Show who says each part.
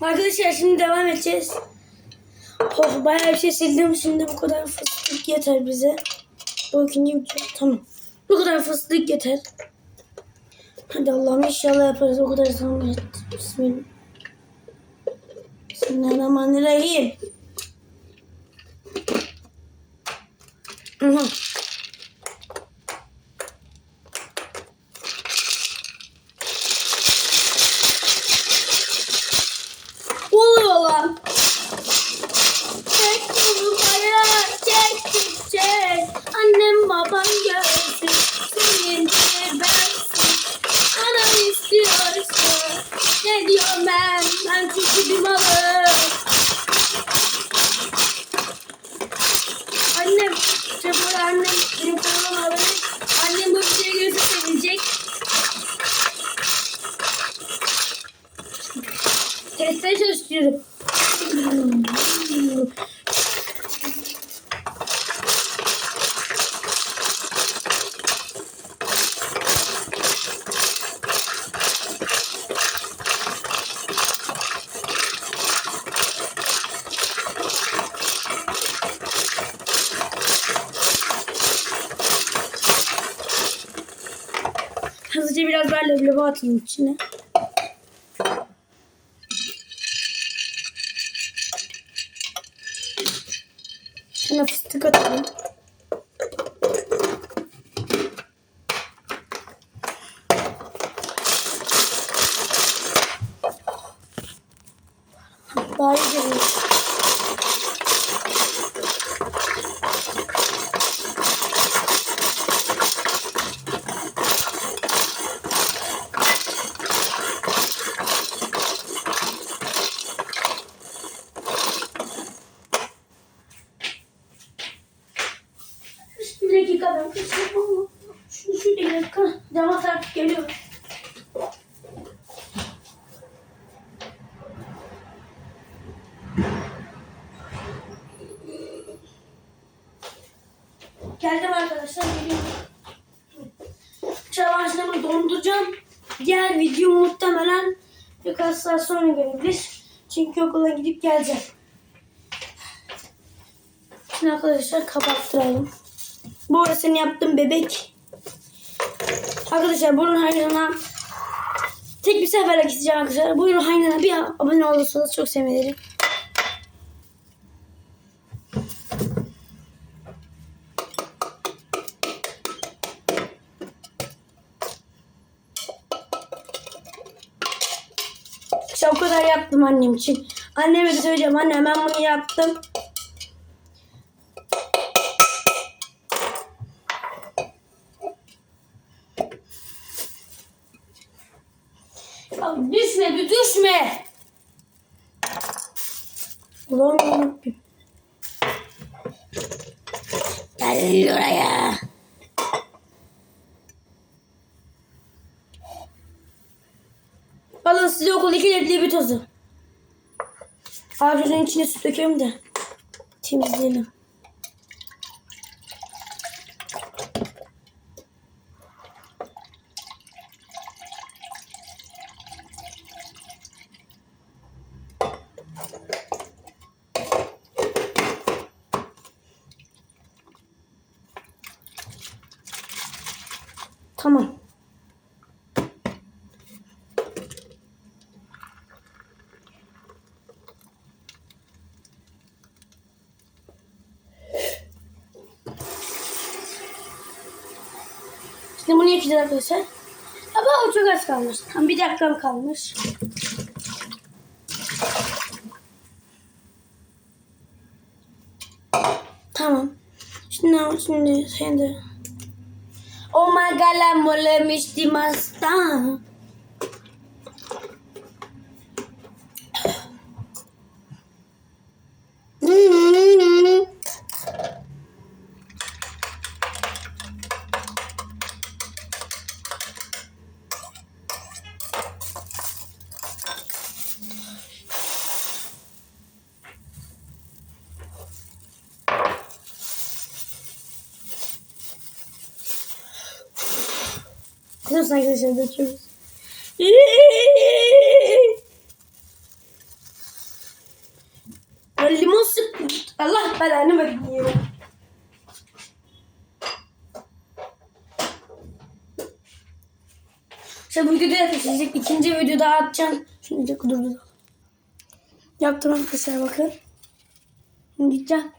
Speaker 1: Arkadaşlar şimdi devam edeceğiz. Oh, bayağı bir şey sildim. Şimdi bu kadar fıstık yeter bize. Bu ikinci video. Tamam. Bu kadar fıstık yeter. Hadi Allah'ım inşallah yaparız. O kadar zahmet. Bismillah. Bismillahirrahmanirrahim. Aha. Baban görsün, senindir bensin. Anam istiyorsa, ne diyorum ben, ben çünkü bir malım. Annem, çabuk annem, benim kanalıma abone. Annem bu videoyu görürse sevinecek. Testleri çalıştırıyorum. Hızlıca biraz daha leblebi atayım içine. Şuna fıstık atalım. Daha iyi görünüyor. Bir dakika ben kaçırmam. Şu, şu dakika. Cama sarkıp geliyorum. Geldim arkadaşlar geliyorum. Çamaşırımı donduracağım. Diğer video muhtemelen birkaç saat sonra gelebilir. Çünkü okula gidip geleceğim. Şimdi arkadaşlar kapattıralım. Bu arada senin yaptığın bebek. Arkadaşlar bunun hayrına tek bir seferle gideceğim arkadaşlar. Buyurun hayrına bir abone olursanız çok sevinirim. İşte o kadar yaptım annem için. Anneme de söyleyeceğim anne ben bunu yaptım. Ya düşme bir düşme. Ulan yarabbim. Gel oraya. Alın size okuldaki leblebi tozu. Ağacın içine su dökelim de temizleyelim. Tamam. Şimdi bunu yakacağız arkadaşlar. Ama çok az kalmış. Tam bir dakikam kalmış. Tamam. Şimdi? Şimdi sen de. Oh o Magala molemiş de mastan. Kızım arkadaşlar döküyoruz. limon sıktım. Allah belanı versin ya. İşte bu videoda yapacağız. İkinci videoda atacağım. Şimdi dur dur. Yaptım arkadaşlar bakın. Gideceğim.